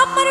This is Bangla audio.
আমার